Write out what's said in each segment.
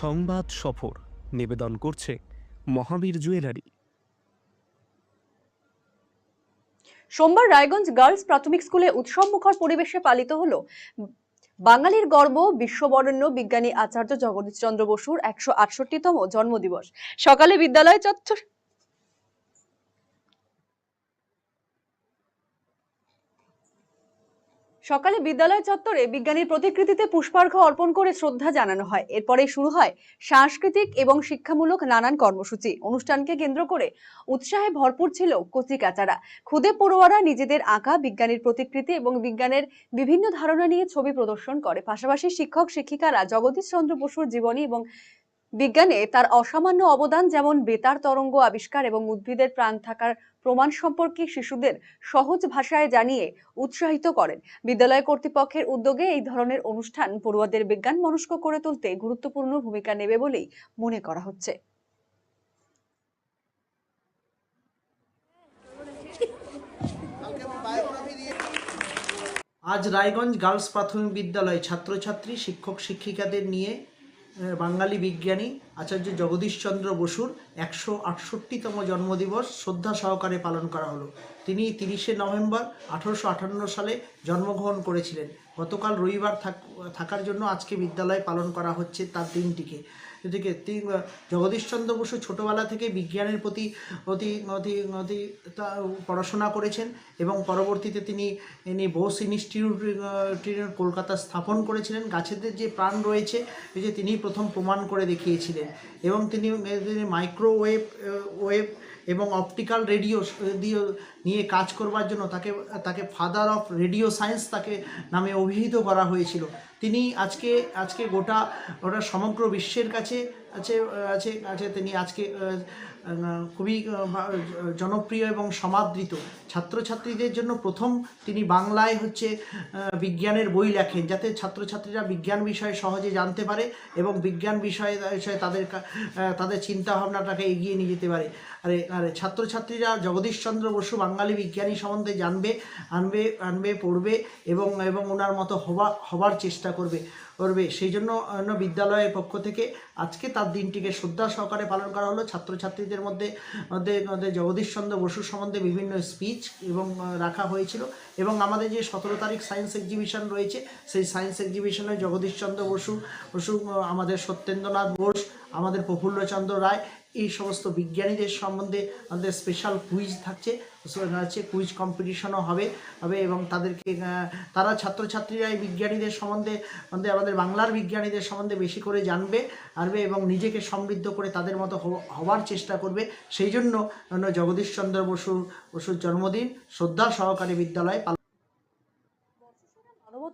সংবাদ সফর নিবেদন করছে মহাবীর জুয়েলারি। সোমবার রায়গঞ্জ গার্লস প্রাথমিক স্কুলে উৎসবমুখর পরিবেশে পালিত হলো বাঙালির গর্ব, বিশ্ববরণ্য বিজ্ঞানী আচার্য জগদীশ চন্দ্র বসুর একশো আটষট্টিতম জন্মদিবস। সকালে বিদ্যালয় চত্বর সকালে বিদ্যালয় চত্বরে বিজ্ঞানীর প্রতিকৃতিতে পুষ্পার্ঘ অর্পণ করে শ্রদ্ধা জানানো হয়। এরপরে শুরু হয় সাংস্কৃতিক এবং শিক্ষামূলক নানান কর্মসূচি। অনুষ্ঠানকে কেন্দ্র করে উৎসাহে ভরপুর ছিল কচি কাচারা খুদে পড়ুয়ারা নিজেদের আঁকা বিজ্ঞানীর প্রতিকৃতি এবং বিজ্ঞানের বিভিন্ন ধারণা নিয়ে ছবি প্রদর্শন করে। পাশাপাশি শিক্ষক, শিক্ষিকারা জগদীশ চন্দ্র বসুর জীবনী এবং বিজ্ঞানে তার অসামান্য অবদান যেমন বেতার তরঙ্গ আবিষ্কার এবং উদ্ভিদের প্রাণ থাকার প্রমাণ সম্পর্কে শিশুদের সহজ ভাষায় জানিয়ে উৎসাহিত করেন। বিদ্যালয় কর্তৃপক্ষের উদ্যোগে এই ধরনের অনুষ্ঠান পড়ুয়াদের বিজ্ঞান মনস্ক করে তুলতে গুরুত্বপূর্ণ ভূমিকা নেবে বলেই মনে করা হচ্ছে। আজ রায়গঞ্জ গার্লস প্রাথমিক বিদ্যালয় ছাত্রছাত্রী, শিক্ষক, শিক্ষিকাদের নিয়ে বাঙালি বিজ্ঞানী আচার্য জগদীশচন্দ্র বসুর একশো আটষট্টিতম জন্মদিবস শ্রদ্ধা সহকারে পালন করা হলো। তিনি তিরিশে নভেম্বর আঠারোশো আটান্ন সালে জন্মগ্রহণ করেছিলেন। গতকাল রবিবার থাক- থাকার জন্য আজকে বিদ্যালয়ে পালন করা হচ্ছে তার দিনটিকে। এদিকে তিনি জগদীশচন্দ্র বসু ছোটোবেলা থেকে বিজ্ঞানের প্রতি, অতি অতি অতি পড়াশোনা করেছেন এবং পরবর্তীতে তিনি ইনি বোস ইনস্টিটিউট কলকাতা স্থাপন করেছিলেন। গাছেদের যে প্রাণ রয়েছে, এই যে তিনি প্রথম প্রমাণ করে দেখিয়েছিলেন। এবং তিনি তিনি মাইক্রোওয়েভ ওয়েভ এবং অপটিক্যাল রেডিও দিয়ে নিয়ে কাজ করবার জন্য তাকে তাকে ফাদার অফ রেডিও সায়েন্স তাকে নামে অভিহিত করা হয়েছিল। তিনি আজকে আজকে গোটা গোটা সমগ্র বিশ্বের কাছে আছে আছে আছে, তিনি আজকে খুবই জনপ্রিয় এবং সমাদৃত। ছাত্রছাত্রীদের জন্য প্রথম তিনি বাংলায় হচ্ছে বিজ্ঞানের বই লেখেন, যাতে ছাত্রছাত্রীরা বিজ্ঞান বিষয়ে সহজে জানতে পারে এবং বিজ্ঞান বিষয়ে বিষয়ে তাদের তাদের চিন্তাভাবনাটাকে এগিয়ে নিয়ে যেতে পারে। আরে আরে, ছাত্রছাত্রীরা জগদীশচন্দ্র বসু বাঙালি বিজ্ঞানী সম্বন্ধে জানবে, আনবে আনবে, পড়বে এবং এবং ওনার মতো হবা হবার চেষ্টা করবে করবে। সেই জন্য বিদ্যালয়ের পক্ষ থেকে আজকে তার দিনটিকে শ্রদ্ধা সহকারে পালন করা হলো। ছাত্রছাত্রীদের মধ্যে মধ্যে জগদীশচন্দ্র বসু সম্বন্ধে বিভিন্ন স্পিচ এবং রাখা হয়েছিল। এবং আমাদের যে সতেরো তারিখ সায়েন্স এক্সিবিশন রয়েছে, সেই সায়েন্স এক্সিবিশনে জগদীশচন্দ্র বসু বসু আমাদের সত্যেন্দ্রনাথ বোস, আমাদের প্রফুল্লচন্দ্র রায় এই সমস্ত বিজ্ঞানীদের সম্বন্ধে আমাদের স্পেশাল কুইজ থাকছে। কুইজ কম্পিটিশনও হবে হবে এবং তাদেরকে তারা ছাত্রছাত্রীরা এই বিজ্ঞানীদের সম্বন্ধে, আমাদের আমাদের বাংলার বিজ্ঞানীদের সম্বন্ধে বেশি করে জানবে আরবে এবং নিজেকে সমৃদ্ধ করে তাদের মতো হওয়ার চেষ্টা করবে। সেই জন্য জগদীশচন্দ্র বসু বসুর জন্মদিন। শ্রদ্ধা সহকারী বিদ্যালয়ে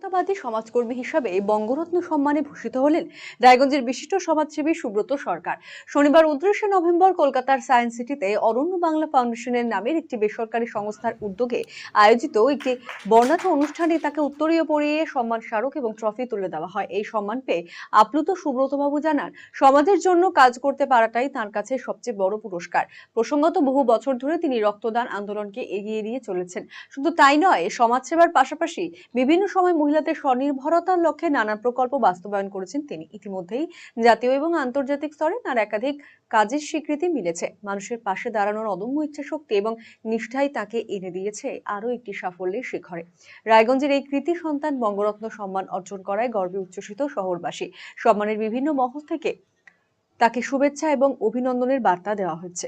মানবতাবাদী সমাজকর্মী হিসাবে বঙ্গরত্ন সম্মানে ভূষিত হলেন রায়গঞ্জের বিশিষ্ট সমাজসেবী সুব্রত সরকার। শনিবার উনত্রিশে নভেম্বর কলকাতার সায়েন্স সিটিতে অরণ্য বাংলা ফাউন্ডেশনের নামের একটি বেসরকারি সংস্থার উদ্যোগে আয়োজিত একটি বর্ণাঢ্য অনুষ্ঠানে তাকে উত্তরীয় পরিয়ে সম্মান স্মারক এবং ট্রফি তুলে দেওয়া হয়। এই সম্মান পেয়ে আপ্লুত সুব্রতবাবু জানান, সমাজের জন্য কাজ করতে পারাটাই তার কাছে সবচেয়ে বড় পুরস্কার। প্রসঙ্গত বহু বছর ধরে তিনি রক্তদান আন্দোলনকে এগিয়ে নিয়ে চলেছেন। শুধু তাই নয়, সমাজসেবার পাশাপাশি বিভিন্ন সময় মহিলাদের স্বনির্ভরতার লক্ষ্যে নানা প্রকল্প বাস্তবায়ন করেছেন তিনি। ইতিমধ্যেই জাতীয় এবং আন্তর্জাতিক স্তরে তার একাধিক কাজের স্বীকৃতি মিলেছে। মানুষের পাশে দাঁড়ানোর অদম্য ইচ্ছা শক্তি এবং নিষ্ঠাই তাকে এনে দিয়েছে আরও একটি সাফল্যের শিখরে। রায়গঞ্জের এই কৃতি সন্তান বঙ্গরত্ন সম্মান অর্জন করায় গর্বে উচ্ছ্বসিত শহরবাসী। সম্মানের বিভিন্ন মহল থেকে তাকে শুভেচ্ছা এবং অভিনন্দনের বার্তা দেওয়া হচ্ছে।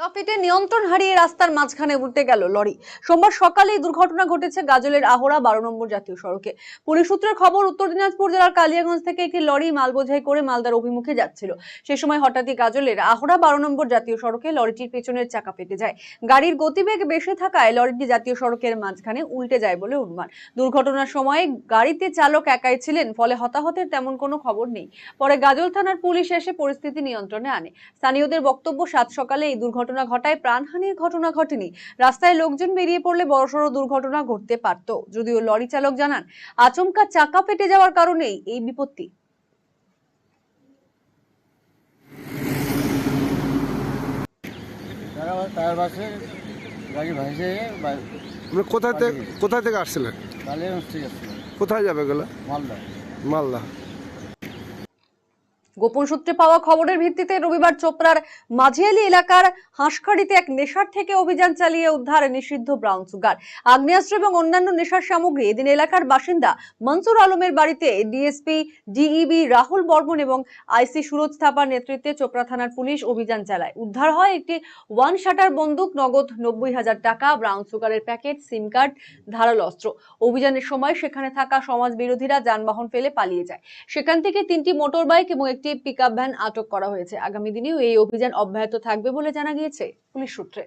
কাপিটে নিয়ন্ত্রণ হারিয়ে রাস্তার মাঝখানে উল্টে গেল লরি। সোমবার সকালে দুর্ঘটনা ঘটেছে গাজলের আহরা বারো নম্বর জাতীয় সড়কে। পুলিশ সূত্রের খবর, উত্তর দিনাজপুর জেলার কালিয়াগঞ্জ থেকে একটি লরি মাল বোঝাই করে মালদার অভিমুখে যাচ্ছিল। সে সময় হঠাৎই গাজলের আহরা বারো নম্বর জাতীয় সড়কে লরিটির পেছনের চাকা পেটে যায়। গাড়ির গতিবেগ বেশি থাকায় লরিটি জাতীয় সড়কের মাঝখানে উল্টে যায় বলে অনুমান। দুর্ঘটনার সময় গাড়িতে চালক একাই ছিলেন, ফলে হতাহতের তেমন কোনো খবর নেই। পরে গাজল থানার পুলিশ এসে পরিস্থিতি নিয়ন্ত্রণে আনে। স্থানীয়দের বক্তব্য, সাত সকালে এই দুর্ঘটনা ঘটায় প্রাণহানির ঘটনা ঘটেনি। রাস্তায় লোকজন বেরিয়ে পড়লে বড়সড় দুর্ঘটনা ঘটতে পারত। যদিও লরি চালক জানান আচমকা চাকা পেটে যাওয়ার কারণেই এই বিপত্তি। টায়ার বাসে গাড়ি ভাসে বা- আপনি কোথায় থেকে আসছিলেন? কোথায় যাবে গেলে মালদা। মালদা। গোপন সূত্রে পাওয়া খবরের ভিত্তিতে রবিবার চোপড়ার মাঝিয়ালি এলাকার হাঁসখাড়িতে এক নেশার থেকে অভিযান চালিয়ে উদ্ধার নিষিদ্ধ ব্রাউন সুগার। আগ্নেয়াস্ত্র এবং অন্যান্য নেশার সামগ্রী এদিন এলাকার বাসিন্দা মনসুর আলমের বাড়িতে ডিএসপি, ডিইবি রাহুল বর্মন এবং আইসি সুরজ থাপার নেতৃত্বে চোপড়া থানার পুলিশ অভিযান চালায়। উদ্ধার হয় একটি ওয়ান শাটার বন্দুক, নগদ নব্বই হাজার টাকা, ব্রাউন সুগারের প্যাকেট, সিম কার্ড, ধারাল অস্ত্র। অভিযানের সময় সেখানে থাকা সমাজ বিরোধীরা যানবাহন ফেলে পালিয়ে যায়। সেখান থেকে তিনটি মোটর বাইক এবং একটি পিকআপ ভ্যান আটক করা হয়েছে। আগামী দিনেও এই অভিযান অব্যাহত থাকবে বলে জানা গিয়েছে পুলিশ সূত্রে।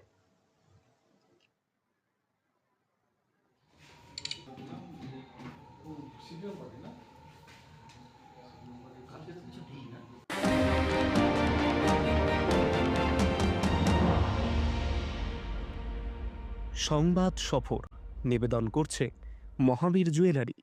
সংবাদ সফর। নিবেদন করছে মহাবীর জুয়েলারি।